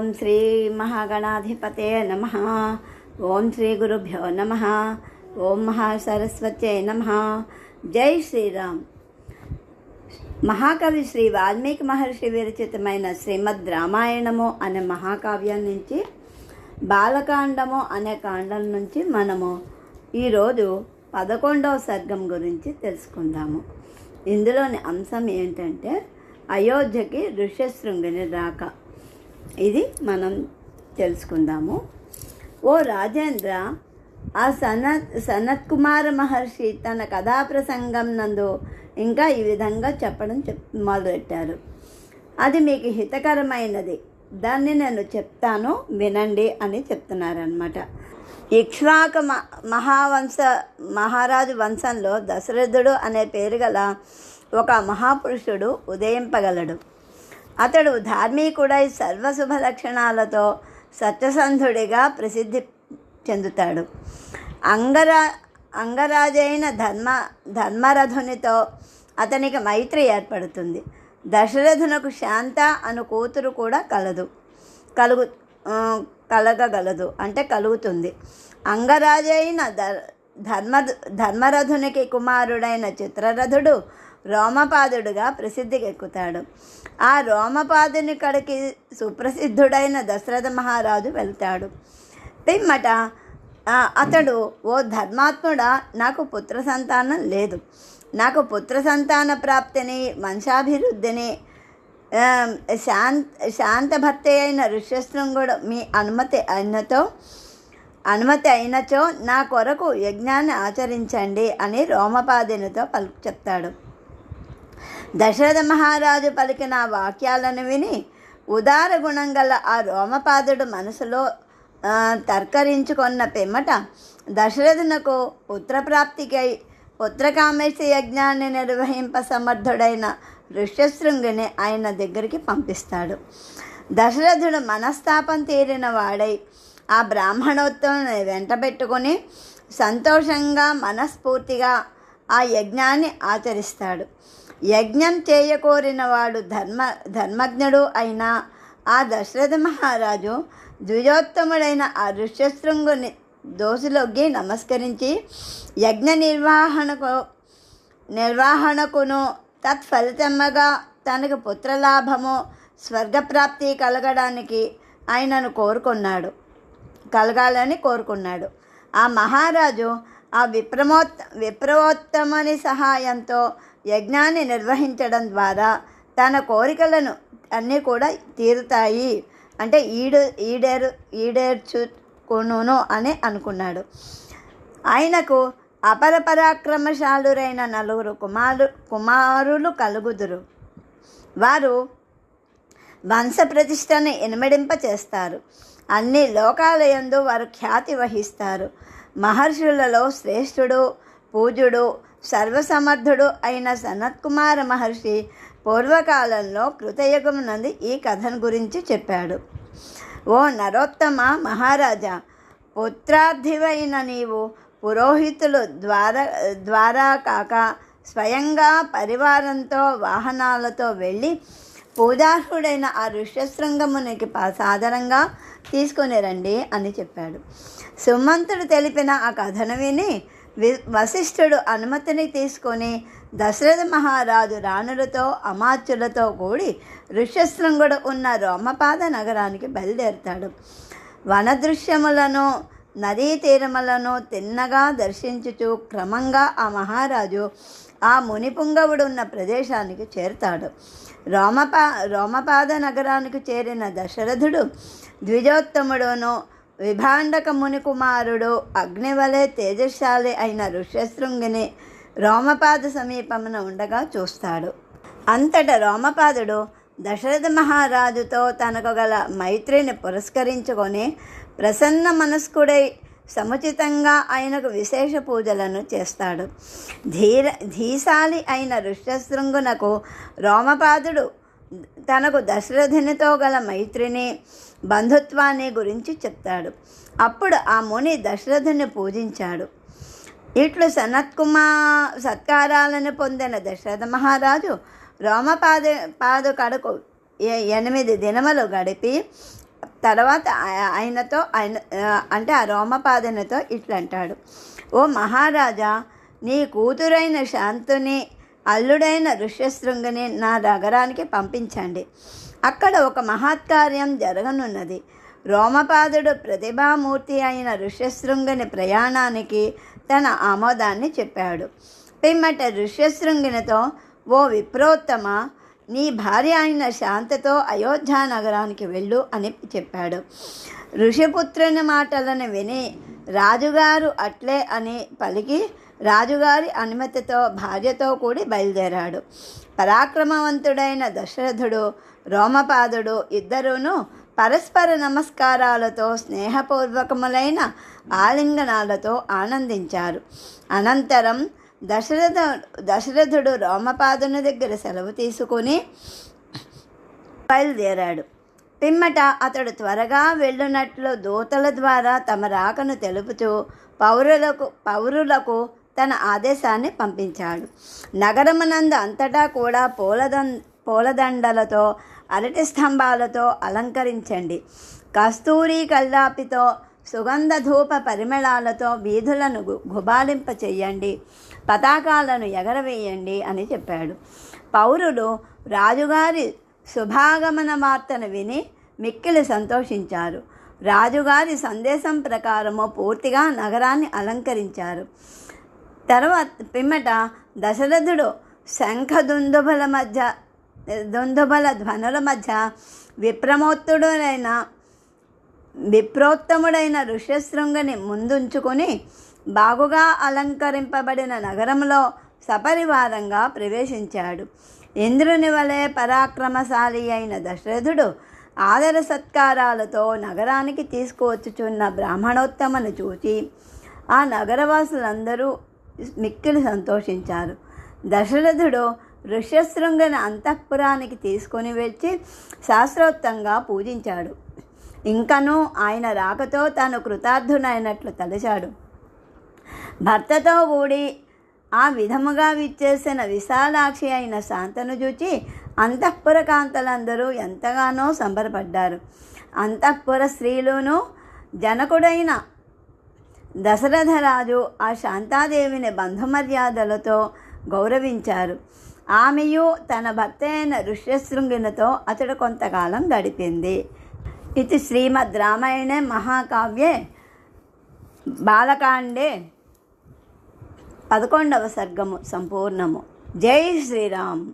ఓం శ్రీ మహాగణాధిపతే నమ. ఓం శ్రీ గురుభ్యో నమ. ఓం మహాసరస్వత్యై నమ. జై శ్రీరామ్. మహాకవి శ్రీ వాల్మీకి మహర్షి విరచితమైన శ్రీమద్ రామాయణము అనే మహాకావ్యం నుంచి బాలకాండము అనే కాండం నుంచి మనము ఈరోజు పదకొండవ సర్గం గురించి తెలుసుకుందాము. ఇందులోని అంశం ఏంటంటే అయోధ్యకి ఋష్యశృంగుని రాక. ఇది మనం తెలుసుకుందాము. ఓ రాజేంద్ర ఆ సనత్ సనత్ కుమార మహర్షి తన కథా ప్రసంగం నందు ఇంకా ఈ విధంగా చెప్పడం చెప్ మొదలెట్టారు. అది మీకు హితకరమైనది. దాన్ని నేను చెప్తాను వినండి అని చెప్తున్నారనమాట ఇక్ష్వాక మ మహావంశ మహారాజు వంశంలో దశరథుడు అనే పేరు గల ఒక మహాపురుషుడు ఉదయింపగలడు. అతడు ధార్మికుడై సర్వశుభ లక్షణాలతో సత్యసంధుడిగా ప్రసిద్ధి చెందుతాడు. అంగరా అంగరాజైన ధర్మ ధర్మరథునితో అతనికి మైత్రి ఏర్పడుతుంది. దశరథునకు శాంత అను కూతురు కూడా కలదు కలుగు కలగగలదు అంటే కలుగుతుంది. అంగరాజైన ధర్ ధర్మ ధర్మరథునికి కుమారుడైన చిత్రరథుడు రోమపాదుడుగా ప్రసిద్ధికెక్కుతాడు. ఆ రోమపాదుని కడికి సుప్రసిద్ధుడైన దశరథ మహారాజు వెళ్తాడు. పిమ్మట అతడు ఓ ధర్మాత్ముడా? నాకు పుత్ర సంతానం లేదు. నాకు పుత్ర సంతాన ప్రాప్తిని వంశాభివృద్ధిని ఆ, శాంత భర్త అయిన ఋష్యశృంగుడు మీ అనుమతి అయినతో అనుమతి అయినచో నా కొరకు యజ్ఞాన్ని ఆచరించండి అని రోమపాదినితో పలు చెప్తాడు. దశరథ మహారాజు పలికిన వాక్యాలను విని ఉదార గుణం గల ఆ రోమపాదుడు మనసులో తర్కరించుకున్న పిమ్మట దశరథునకు పుత్రప్రాప్తికై పుత్రకామేశ యజ్ఞాన్ని నిర్వహింప సమర్థుడైన ఋష్యశృంగిని ఆయన దగ్గరికి పంపిస్తాడు. దశరథుడు మనస్తాపం తీరిన వాడై ఆ బ్రాహ్మణోత్వం వెంటబెట్టుకుని సంతోషంగా మనస్ఫూర్తిగా ఆ యజ్ఞాన్ని ఆచరిస్తాడు. యజ్ఞం చేయకోరిన వాడు ధర్మ ధర్మజ్ఞుడు అయిన ఆ దశరథ మహారాజు ద్విజోత్తముడైన ఆ ఋష్యశృంగుని దోసులొగ్గి నమస్కరించి యజ్ఞ నిర్వహణకు నిర్వహణకును తత్ఫలితమ్మగా తనకు పుత్రలాభము స్వర్గప్రాప్తి కలగడానికి ఆయనను కోరుకున్నాడు కలగాలని కోరుకున్నాడు. ఆ మహారాజు ఆ విప్రమోత్ విప్రవోత్తముని సహాయంతో యజ్ఞాన్ని నిర్వహించడం ద్వారా తన కోరికలను అన్నీ కూడా తీరుతాయి. అంటే ఈడు ఈడేరు ఈడేర్చుకును అని అనుకున్నాడు. ఆయనకు అపర పరాక్రమశాలురైన నలుగురు కుమారు కుమారులు కలుగుదురు. వారు వంశ ప్రతిష్టను ఇనుమడింప చేస్తారు అన్ని లోకాలయందు వారు ఖ్యాతి వహిస్తారు. మహర్షులలో శ్రేష్ఠుడు పూజుడు సర్వసమర్థుడు అయిన సనత్కుమార మహర్షి పూర్వకాలంలో కృతయుగం నందు ఈ కథను గురించి చెప్పాడు. ఓ నరోత్తమ మహారాజా పుత్రార్థివైన నీవు పురోహితులు ద్వారా ద్వారా కాక స్వయంగా పరివారంతో వాహనాలతో వెళ్ళి పూజార్హుడైన ఆ ఋష్యశృంగమునికి సాధారణంగా తీసుకుని రండి అని చెప్పాడు. సుమంతుడు తెలిపిన ఆ కథను విని వశిష్ఠుడు అనుమతిని తీసుకొని దశరథ మహారాజు రాణులతో అమాత్యులతో కూడి ఋష్యశృంగుడు ఉన్న రోమపాద నగరానికి బయలుదేరుతాడు. వనదృశ్యములను నదీ తీరములను తిన్నగా దర్శించుచు క్రమంగా ఆ మహారాజు ఆ మునిపుంగవుడు ఉన్న ప్రదేశానికి చేరుతాడు. రోమపా రోమపాద నగరానికి చేరిన దశరథుడు ద్విజోత్తముడును విభాండక ముని కుమారుడు అగ్నివలే తేజశాలి అయిన ఋష్యశృంగిని రోమపాద సమీపమున ఉండగా చూస్తాడు. అంతట రోమపాదుడు దశరథ మహారాజుతో తనకు గల మైత్రిని పురస్కరించుకొని ప్రసన్న మనస్కుడై సముచితంగా ఆయనకు విశేష పూజలను చేస్తాడు. ధీర ధీశాలి అయిన ఋష్యశృంగునకు రోమపాదుడు తనకు దశరథునితో గల మైత్రిని బంధుత్వాన్ని గురించి చెప్తాడు. అప్పుడు ఆ ముని దశరథుని పూజించాడు. ఇట్లు సనత్కుమా సత్కారాలను పొందిన దశరథ మహారాజు రోమపాద పాదుకడకు ఎనిమిది దినములు గడిపి తర్వాత ఆయనతో ఆయన అంటే ఆ రోమపాదనతో ఇట్లంటాడు. ఓ మహారాజా నీ కూతురైన శాంతుని అల్లుడైన ఋష్యశృంగిని నా నగరానికి పంపించండి. అక్కడ ఒక మహత్కార్యం జరగనున్నది. రోమపాదుడు ప్రతిభామూర్తి అయిన ఋష్యశృంగిని ప్రయాణానికి తన ఆమోదాన్ని చెప్పాడు. పిమ్మట ఋష్యశృంగినితో ఓ విప్రోత్తమ నీ భార్య అయిన శాంతతో అయోధ్య నగరానికి వెళ్ళు అని చెప్పాడు. ఋషిపుత్రుని మాటలను విని రాజుగారు అట్లే అని పలికి రాజుగారి అనుమతితో భార్యతో కూడి బయలుదేరాడు. పరాక్రమవంతుడైన దశరథుడు రోమపాదుడు ఇద్దరూను పరస్పర నమస్కారాలతో స్నేహపూర్వకములైన ఆలింగనాలతో ఆనందించారు. అనంతరం దశరథ దశరథుడు రోమపాదుని దగ్గర సెలవు తీసుకుని బయలుదేరాడు. పిమ్మట అతడు త్వరగా వెళ్ళునట్లు దూతల ద్వారా తమ రాకను తెలుపుతూ పౌరులకు పౌరులకు తన ఆదేశాన్ని పంపించాడు. నగరమునందు అంతటా కూడా పూలదం పూలదండలతో అరటి స్తంభాలతో అలంకరించండి. కస్తూరి కల్లాపితో సుగంధ ధూప పరిమళాలతో వీధులను గు- గుబాలింప చెయ్యండి పతాకాలను ఎగరవేయండి అని చెప్పాడు. పౌరులు రాజుగారి శుభాగమన వార్తను విని మిక్కిలి సంతోషించారు. రాజుగారి సందేశం ప్రకారము పూర్తిగా నగరాన్ని అలంకరించారు. తర్వాత పిమ్మట దశరథుడు శంఖ దుందుబల మధ్య దుందుబల ధ్వనుల మధ్య విప్రమోత్తుడైన విప్రోత్తముడైన ఋష్యశృంగని ముందుంచుకొని బాగుగా అలంకరింపబడిన నగరంలో సపరివారంగా ప్రవేశించాడు. ఇంద్రుని వలె పరాక్రమశాలి అయిన దశరథుడు ఆదర సత్కారాలతో నగరానికి తీసుకువచ్చుచున్న బ్రాహ్మణోత్తమను చూచి ఆ నగరవాసులందరూ మిక్కిలి సంతోషించారు. దశరథుడు ఋష్యశృంగని అంతఃపురానికి తీసుకొని వచ్చి శాస్త్రోక్తంగా పూజించాడు. ఇంకనూ ఆయన రాకతో తాను కృతార్థునైనట్లు తలచాడు. భర్తతో కూడి ఆ విధముగా విచ్చేసిన విశాలాక్షి అయిన శాంతను చూచి అంతఃపుర కాంతలందరూ ఎంతగానో సంబరపడ్డారు. అంతఃపుర స్త్రీలును జనకుడైన దశరథరాజు ఆ శాంతాదేవిని బంధుమర్యాదలతో గౌరవించారు. ఆమెయు తన భర్త అయిన ఋష్యశృంగినితో అతడు కొంతకాలం గడిపింది. ఇది శ్రీమద్ రామాయణే మహాకావ్యే. బాలకాండే పదకొండవ సర్గము సంపూర్ణము. జై శ్రీరామ్.